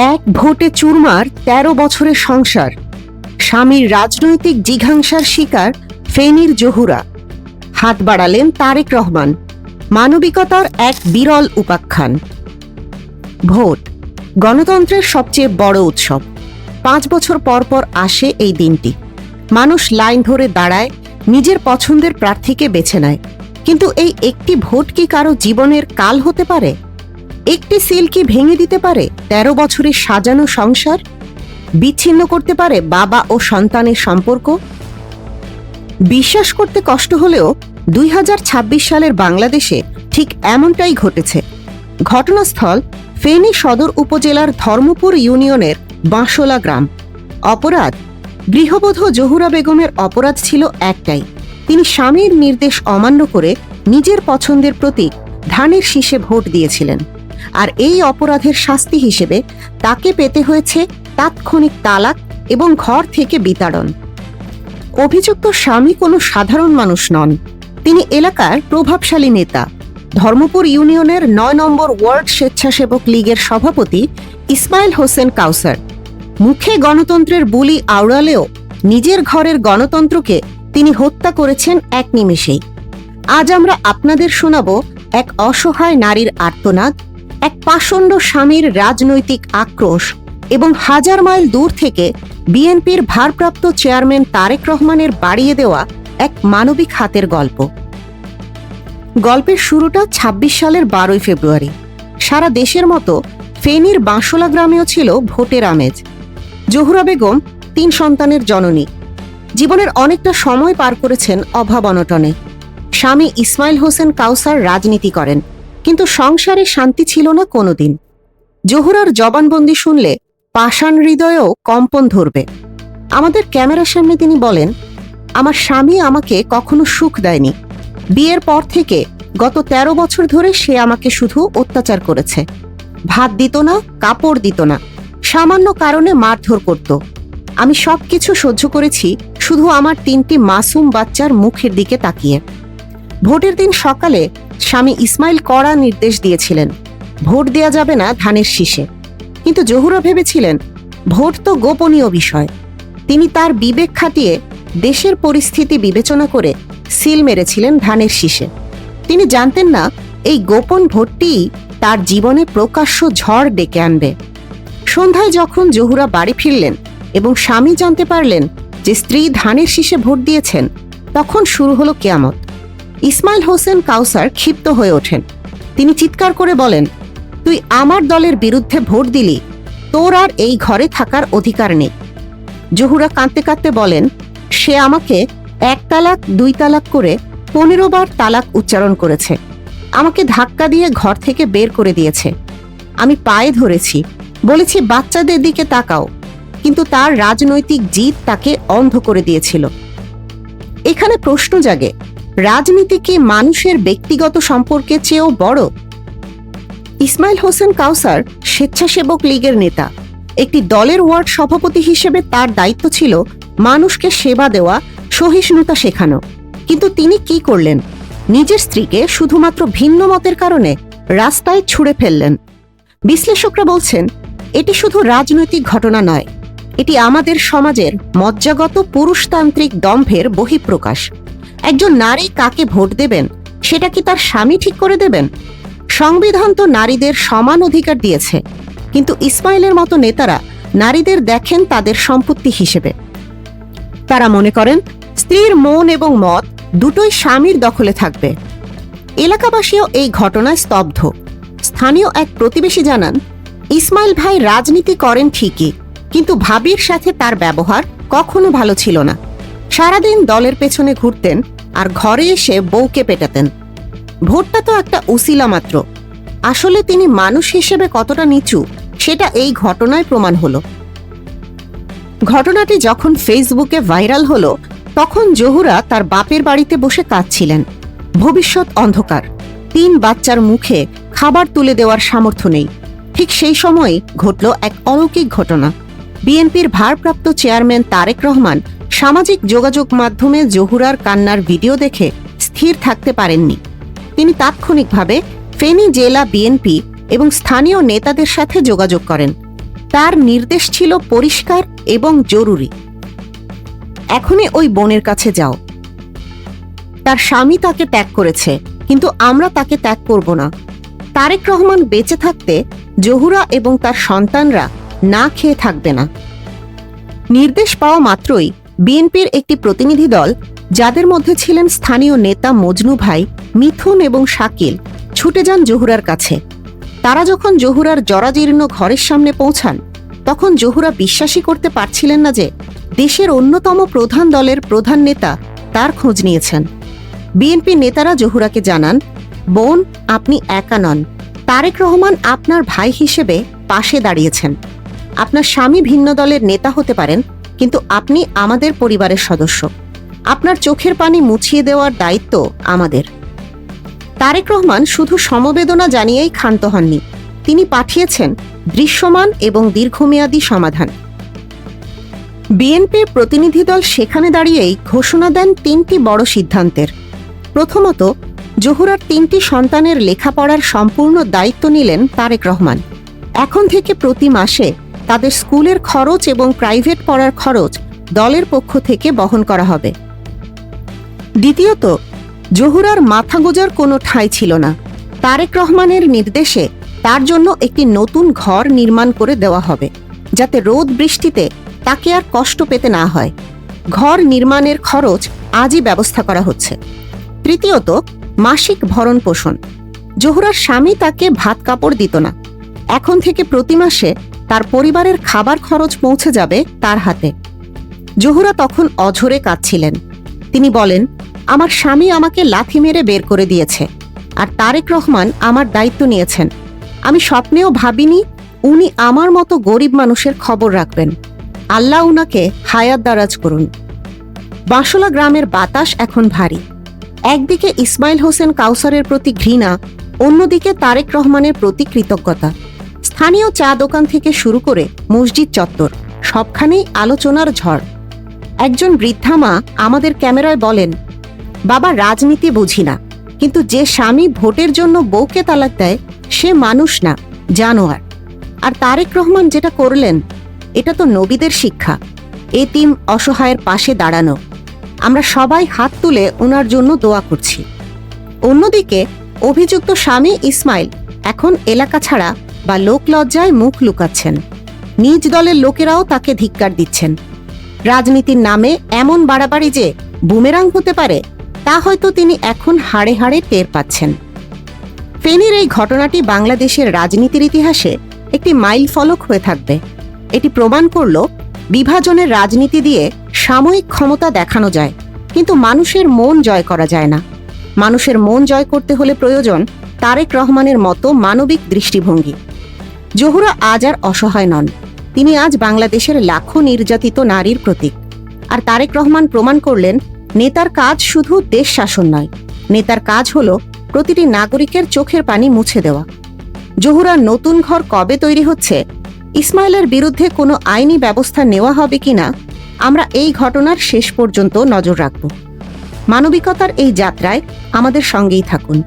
এক ভোটে চুরমার ১৩ বছরের সংসার। স্বামীর রাজনৈতিক জিঘাংসার শিকার ফেনীর জহুরা। হাত বাড়ালেন তারেক রহমান, মানবিকতার এক বিরল উপাখ্যান। ভোট, গণতন্ত্রের সবচেয়ে বড় উৎসব। পাঁচ বছর পর পর আসে এই দিনটি। মানুষ লাইন ধরে দাঁড়ায়, নিজের পছন্দের প্রার্থীকে বেছে নেয়। কিন্তু এই একটি ভোট কি কারও জীবনের কাল হতে পারে? একটি সিল কি ভেঙে দিতে পারে? তেরো বছরের সাজানো সংসার? বিচ্ছিন্ন করতে পারে বাবা ও সন্তানের সম্পর্ক? বিশ্বাস করতে কষ্ট হলেও দুই হাজার ছাব্বিশ সালের বাংলাদেশে ঠিক এমনটাই ঘটেছে। ঘটনাস্থল ফেনী সদর উপজেলার ধর্মপুর ইউনিয়নের বাঁশোলা গ্রাম। অপরাধ? গৃহবধূ জহুরা বেগমের অপরাধ ছিল একটাই। তিনি স্বামীর নির্দেশ অমান্য করে নিজের পছন্দের প্রতীক ধানের শীষে ভোট দিয়েছিলেন। আর এই অপরাধের শাস্তি হিসেবে তাকে পেতে হয়েছে তাৎক্ষণিক তালাক এবং ঘর থেকে বিতাড়ন। অভিযুক্ত স্বামী কোনো সাধারণ মানুষ নন। তিনি এলাকার প্রভাবশালী নেতা। ধর্মপুর ইউনিয়নের নয় নম্বর ওয়ার্ড স্বেচ্ছাসেবক লীগের সভাপতি ইসমাইল হোসেন কাউসার। মুখে গণতন্ত্রের বুলি আওড়ালেও নিজের ঘরের গণতন্ত্রকে তিনি হত্যা করেছেন এক নিমেষেই। আজ আমরা আপনাদের শোনাব এক অসহায় নারীর আর্তনাদ এক পাষণ্ড স্বামীর রাজনৈতিক আক্রোশ এবং হাজার মাইল দূর থেকে বিএনপির ভারপ্রাপ্ত চেয়ারম্যান তারেক রহমানের বাড়িয়ে দেওয়া এক মানবিক হাতের গল্প। গল্পের শুরুটা ২৬ সালের বারোই ফেব্রুয়ারি। সারা দেশের মতো ফেনীর বাঁশোলা গ্রামেও ছিল ভোটের আমেজ। জহুরা বেগম, তিন সন্তানের জননী। জীবনের অনেকটা সময় পার করেছেন অভাব অনটনে। স্বামী ইসমাইল হোসেন কাউসার রাজনীতি করেন। কিন্তু সংসারে শান্তি ছিল না কোনোদিন। জহুরার জবানবন্দি শুনলে পাষাণ হৃদয়েও কম্পন ধরবে। আমাদের ক্যামেরার সামনে তিনি বলেন, আমার স্বামী আমাকে কখনো সুখ দেয়নি। বিয়ের পর থেকে গত ১৩ বছর ধরে সে আমাকে শুধু অত্যাচার করেছে। ভাত দিত না, কাপড় দিত না। সামান্য কারণে মারধর করত। আমি সবকিছু সহ্য করেছি, শুধু আমার তিনটি মাসুম বাচ্চার মুখের দিকে তাকিয়ে। ভোটের দিন সকালে স্বামী ইসমাইল কড়া নির্দেশ দিয়েছিলেন। ভোট দেয়া যাবে না ধানের শীষে। কিন্তু জহুরা ভেবেছিলেন, ভোট তো গোপনীয় বিষয়। তিনি তার বিবেক খাটিয়ে দেশের পরিস্থিতি বিবেচনা করে সিল মেরেছিলেন ধানের শীষে। তিনি জানতেন না, এই গোপন ভোটটিই তার জীবনে প্রকাশ্য ঝড় ডেকে আনবে। সন্ধ্যায় যখন জহুরা বাড়ি ফিরলেন এবং স্বামী জানতে পারলেন যে স্ত্রী ধানের শীষে ভোট দিয়েছেন, তখন শুরু হলো কেয়ামত। ইসমাইল হোসেন কাউসার ক্ষিপ্ত হয়ে ওঠেন। তিনি চিৎকার করে বলেন, তুই আমার দলের বিরুদ্ধে ভোট দিলি, তোর আর এই ঘরে থাকার অধিকার নেই। জহুরা কাঁদতে কাঁদতে বলেন, সে আমাকে এক তালাক, দুই তালাক করে পনেরো বার তালাক উচ্চারণ করেছে। আমাকে ধাক্কা দিয়ে ঘর থেকে বের করে দিয়েছে। আমি পায়ে ধরেছি, বলেছি বাচ্চাদের দিকে তাকাও, কিন্তু তার রাজনৈতিক জিত তাকে অন্ধ করে দিয়েছিল। এখানে প্রশ্ন জাগে রাজনীতি কি মানুষের ব্যক্তিগত সম্পর্কের চেয়েও বড়। ইসমাইল হোসেন কাউসার স্বেচ্ছাসেবক লীগের নেতা। একটি দলের ওয়ার্ড সভাপতি হিসেবে তার দায়িত্ব ছিল মানুষকে সেবা দেওয়া, সহিষ্ণুতা শেখানো। কিন্তু তিনি কি করলেন? নিজের স্ত্রীকে শুধুমাত্র ভিন্ন মতের কারণে রাস্তায় ছুঁড়ে ফেললেন। বিশ্লেষকরা বলছেন, এটি শুধু রাজনৈতিক ঘটনা নয়, এটি আমাদের সমাজের মজ্জাগত পুরুষতান্ত্রিক দম্ভের বহিঃপ্রকাশ। একজন নারী কাকে ভোট দেবেন, সেটা কি তার স্বামী ঠিক করে দেবেন? সংবিধান তো নারীদের সমান অধিকার দিয়েছে, কিন্তু ইসমাইলের মতো নেতারা নারীদের দেখেন তাদের সম্পত্তি হিসেবে। তারা মনে করেন, স্ত্রীর মন এবং মত দুটোই স্বামীর দখলে থাকবে। এলাকাবাসীও এই ঘটনায় স্তব্ধ। স্থানীয় এক প্রতিবেশী জানান, ইসমাইল ভাই রাজনীতি করেন ঠিকই, কিন্তু ভাবির সাথে তার ব্যবহার কখনো ভালো ছিল না। সারাদিন দলের পেছনে ঘুরতেন আর ঘরে এসে বউকে পেটাতেন। ভোটটা তো একটা উসিলা মাত্র। আসলে তিনি মানুষ হিসেবে কতটা নিচু, সেটা এই ঘটনায় প্রমাণ হলো। ঘটনাটি যখন ফেসবুকে ভাইরাল হলো, তখন জহুরা তার বাপের বাড়িতে বসে কাঁদছিলেন। ভবিষ্যৎ অন্ধকার। তিন বাচ্চার মুখে খাবার তুলে দেওয়ার সামর্থ্য নেই। ঠিক সেই সময়ই ঘটল এক অলৌকিক ঘটনা। বিএনপির ভারপ্রাপ্ত চেয়ারম্যান তারেক রহমান সামাজিক যোগাযোগ মাধ্যমে জহুরার কান্নার ভিডিও দেখে স্থির থাকতে পারেননি। তিনি তাৎক্ষণিকভাবে ফেনী জেলা বিএনপি এবং স্থানীয় নেতাদের সাথে যোগাযোগ করেন। তার নির্দেশ ছিল পরিষ্কার এবং জরুরি। এখনই ওই বোনের কাছে যাও। তার স্বামী তাকে ত্যাগ করেছে, কিন্তু আমরা তাকে ত্যাগ করব না। তারেক রহমান বেঁচে থাকতে জহুরা এবং তার সন্তানরা না খেয়ে থাকবে না। নির্দেশ পাওয়া মাত্রই বিএনপির একটি প্রতিনিধি দল, যাদের মধ্যে ছিলেন স্থানীয় নেতা মজনু ভাই, মিথুন এবং শাকিল, ছুটে যান জহুরার কাছে। তারা যখন জহুরার জরাজীর্ণ ঘরের সামনে পৌঁছান, তখন জহুরা বিশ্বাসই করতে পারছিলেন না যে দেশের অন্যতম প্রধান দলের প্রধান নেতা তার খোঁজ নিয়েছেন। বিএনপি নেতারা জহুরাকে জানান, বোন, আপনি একা নন। তারেক রহমান আপনার ভাই হিসেবে পাশে দাঁড়িয়েছেন। আপনার স্বামী ভিন্ন দলের নেতা হতে পারেন কিন্তু আপনি আমাদের পরিবারের সদস্য। আপনার চোখের পানি মুছিয়ে দেওয়ার দায়িত্ব আমাদের। তারেক রহমান শুধু সমবেদনা জানিয়েই ক্ষান্ত হননি। তিনি পাঠিয়েছেন দৃশ্যমান এবং দীর্ঘমেয়াদী সমাধান। বিএনপির প্রতিনিধি দল সেখানে দাঁড়িয়েই ঘোষণা দেন তিনটি বড় সিদ্ধান্তের। প্রথমত, জহুরার তিনটি সন্তানের লেখাপড়ার সম্পূর্ণ দায়িত্ব নিলেন তারেক রহমান। এখন থেকে প্রতি মাসে তাদের স্কুলের খরচ এবং প্রাইভেট পড়ার খরচ দলের পক্ষ থেকে বহন করা হবে। দ্বিতীয়ত, জহুরার মাথা গোজার কোনো ঠাঁই ছিল না। তারেক রহমানের নির্দেশে তার জন্য একটি নতুন ঘর নির্মাণ করে দেওয়া হবে, যাতে রোদ বৃষ্টিতে তাকে আর কষ্ট পেতে না হয়। ঘর নির্মাণের খরচ আজই ব্যবস্থা করা হচ্ছে। তৃতীয়ত, মাসিক ভরণ পোষণ। জহুরার স্বামী তাকে ভাত কাপড় দিত না। এখন থেকে প্রতি মাসে তার পরিবারের খাবার খরচ পৌঁছে যাবে তার হাতে। জহুরা তখন অঝরে কাঁদছিলেন। তিনি বলেন, আমার স্বামী আমাকে লাথি মেরে বের করে দিয়েছে আর তারেক রহমান আমার দায়িত্ব নিয়েছেন। আমি স্বপ্নেও ভাবিনি উনি আমার মতো গরিব মানুষের খবর রাখবেন। আল্লাহ উনাকে হায়াত দারাজ করুন। বাঁশলা গ্রামের বাতাস এখন ভারী। একদিকে ইসমাইল হোসেন কাউসারের প্রতি ঘৃণা, অন্যদিকে তারেক রহমানের প্রতি কৃতজ্ঞতা। স্থানীয় চা দোকান থেকে শুরু করে মসজিদ চত্বর, সবখানেই আলোচনার ঝড়। একজন বৃদ্ধা মা আমাদের ক্যামেরায় বলেন, বাবা, রাজনীতি বুঝি না, কিন্তু যে স্বামী ভোটের জন্য বউকে তালাক দেয়, সে মানুষ না, জানোয়ার। আর তারেক রহমান যেটা করলেন, এটা তো নবীদের শিক্ষা। এতিম অসহায়ের পাশে দাঁড়ানো। আমরা সবাই হাত তুলে ওনার জন্য দোয়া করছি। অন্যদিকে অভিযুক্ত স্বামী ইসমাইল এখন এলাকা ছাড়া বা লোকলজ্জায় মুখ লুকাচ্ছেন। নিজ দলের লোকেরাও তাকে ধিক্কার দিচ্ছেন। রাজনীতির নামে এমন বাড়াবাড়ি যে বুমেরাং হতে পারে, তা হয়তো তিনি এখন হাড়ে হাড়ে টের পাচ্ছেন। ফেনীর এই ঘটনাটি বাংলাদেশের রাজনীতির ইতিহাসে একটি মাইল ফলক হয়ে থাকবে। এটি প্রমাণ করল বিভাজনের রাজনীতি দিয়ে সাময়িক ক্ষমতা দেখানো যায়, কিন্তু মানুষের মন জয় করা যায় না। মানুষের মন জয় করতে হলে প্রয়োজন তারেক রহমানের মতো মানবিক দৃষ্টিভঙ্গি। জহুরা আজ আর অসহায় নন। তিনি আজ বাংলাদেশের লাখো নির্যাতিত নারীর প্রতীক। আর তারেক রহমান প্রমাণ করলেন, নেতার কাজ শুধু দেশ শাসন নয়, নেতার কাজ হল প্রতিটি নাগরিকের চোখের পানি মুছে দেওয়া। জহুরার নতুন ঘর কবে তৈরি হচ্ছে, ইসমাইলের বিরুদ্ধে কোনো আইনি ব্যবস্থা নেওয়া হবে কিনা, আমরা এই ঘটনার শেষ পর্যন্ত নজর রাখব। মানবিকতার এই যাত্রায় আমাদের সঙ্গেই থাকুন।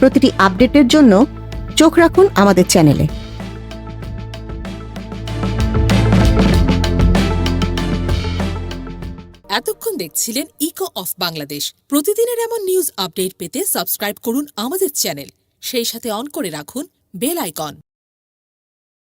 প্রতিটি আপডেটের জন্য চোখ রাখুন আমাদের চ্যানেলে। এতক্ষণ দেখছিলেন ইকো অফ বাংলাদেশ প্রতিদিনের এমন নিউজ আপডেট পেতে সাবস্ক্রাইব করুন আমাদের চ্যানেল সেই সাথে অন করে রাখুন বেল আইকন